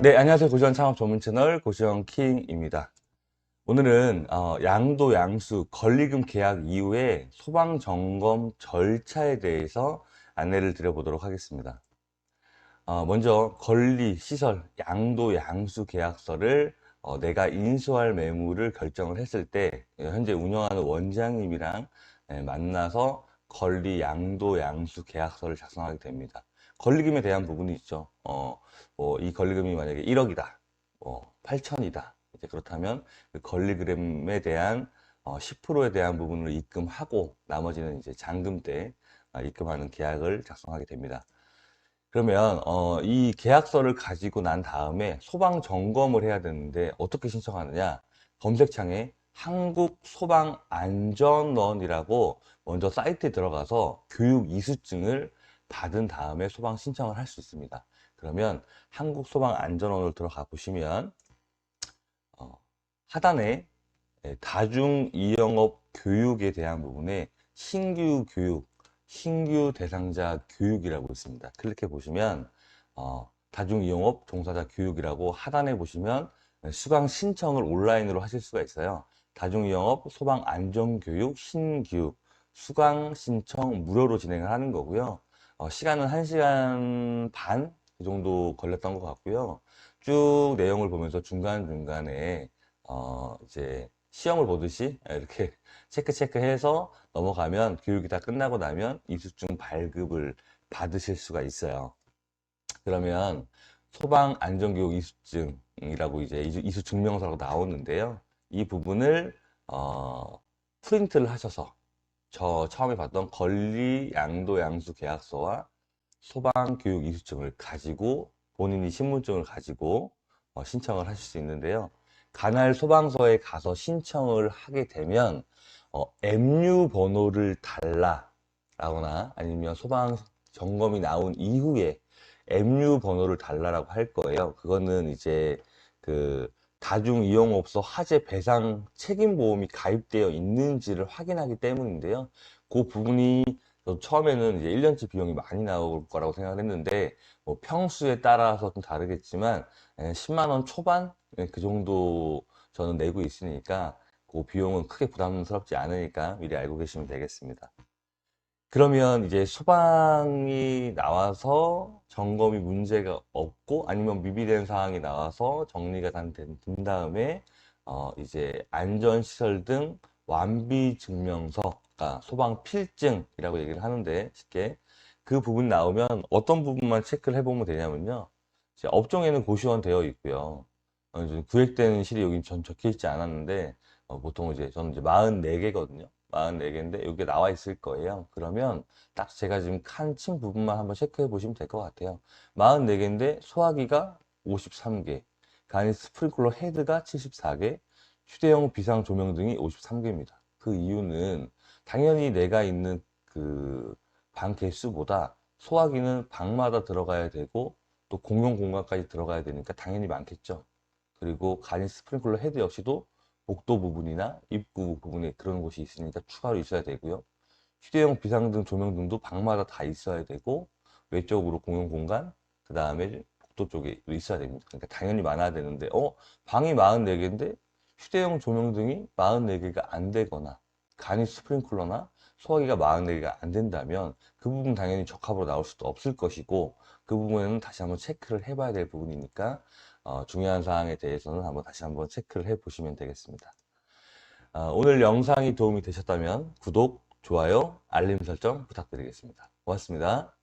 네, 안녕하세요. 고시원 창업 전문 채널 고시원 킹입니다. 오늘은 어, 양도 양수 권리금 계약 이후에 소방 점검 절차에 대해서 안내를 드려보도록 하겠습니다. 어, 먼저 권리 시설 양도 양수 계약서를 어, 내가 인수할 매물을 결정을 했을 때 예, 현재 운영하는 원장님이랑 예, 만나서 권리 양도 양수 계약서를 작성하게 됩니다. 권리금에 대한 부분이 있죠. 어, 뭐, 이 권리금이 만약에 1억이다, 뭐, 8천이다. 이제 그렇다면 그 권리금에 대한 어, 10%에 대한 부분을 입금하고 나머지는 이제 잔금 때 아, 입금하는 계약을 작성하게 됩니다. 그러면 어, 이 계약서를 가지고 난 다음에 소방 점검을 해야 되는데 어떻게 신청하느냐? 검색창에 한국소방안전원이라고 먼저 사이트에 들어가서 교육 이수증을 받은 다음에 소방 신청을 할 수 있습니다. 그러면 한국소방안전원으로 들어가 보시면 어, 하단에 예, 다중 이영업 교육에 대한 부분에 신규 교육, 신규 대상자 교육이라고 있습니다. 클릭해 보시면 어, 다중이용업 종사자 교육이라고 하단에 보시면 수강 신청을 온라인으로 하실 수가 있어요. 다중이용업 소방 안전 교육 신교육 수강 신청 무료로 진행을 하는 거고요. 어, 시간은 1시간 반이 정도 걸렸던 것 같고요. 쭉 내용을 보면서 중간중간에 어, 이제 시험을 보듯이 이렇게 체크 체크해서 넘어가면 교육이 다 끝나고 나면 이수증 발급을 받으실 수가 있어요. 그러면 소방 안전교육 이수증이라고 이제 이수- 이수증명서라고 나오는데요. 이 부분을 어, 프린트를 하셔서 저 처음에 봤던 권리 양도 양수 계약서와 소방 교육 이수증을 가지고 본인이 신분증을 가지고 어, 신청을 하실 수 있는데요. 관할 소방서에 가서 신청을 하게 되면 어, MU 번호를 달라라거나 아니면 소방 점검이 나온 이후에 MU 번호를 달라라고 할 거예요. 그거는 이제 그 다중이용업소 화재 배상 책임보험이 가입되어 있는지를 확인하기 때문인데요. 그 부분이 저 처음에는 이제 1년치 비용이 많이 나올 거라고 생각을 했는데 뭐 평수에 따라서 좀 다르겠지만 예, 10만 원 초반 예, 그 정도 저는 내고 있으니까 그 비용은 크게 부담스럽지 않으니까 미리 알고 계시면 되겠습니다. 그러면 이제 소방이 나와서 점검이 문제가 없고 아니면 미비된 사항이 나와서 정리가 다된 다음에 어 이제 안전시설 등 완비 증명서가 소방 필증이라고 얘기를 하는데 쉽게 그 부분 나오면 어떤 부분만 체크를 해보면 되냐면요. 업종에는 고시원 되어 있고요. 어, 구획되는 실이 여기 전 적혀 있지 않았는데 어, 보통 이제 저는 이제 44개거든요. 44개인데 여기 나와 있을 거예요. 그러면 딱 제가 지금 칸친 부분만 한번 체크해 보시면 될 것 같아요. 44개인데 소화기가 53개, 간이 스프링클러 헤드가 74개, 휴대용 비상 조명 등이 53개입니다. 그 이유는 당연히 내가 있는 그 방 개수보다 소화기는 방마다 들어가야 되고 또 공용 공간까지 들어가야 되니까 당연히 많겠죠. 그리고 간이 스프링클러 헤드 역시도 복도 부분이나 입구 부분에 그런 곳이 있으니까 추가로 있어야 되고요. 휴대용 비상등, 조명등도 방마다 다 있어야 되고 외적으로 공용 공간, 그 다음에 복도 쪽에 있어야 됩니다. 그러니까 당연히 많아야 되는데 어 방이 44개인데 휴대용 조명등이 44개가 안 되거나 간이 스프링클러나 소화기가 44개가 안 된다면 그 부분 당연히 적합으로 나올 수도 없을 것이고 그 부분에는 다시 한번 체크를 해봐야 될 부분이니까 어, 중요한 사항에 대해서는 한번 다시 한번 체크를 해 보시면 되겠습니다. 어, 오늘 영상이 도움이 되셨다면 구독, 좋아요, 알림 설정 부탁드리겠습니다. 고맙습니다.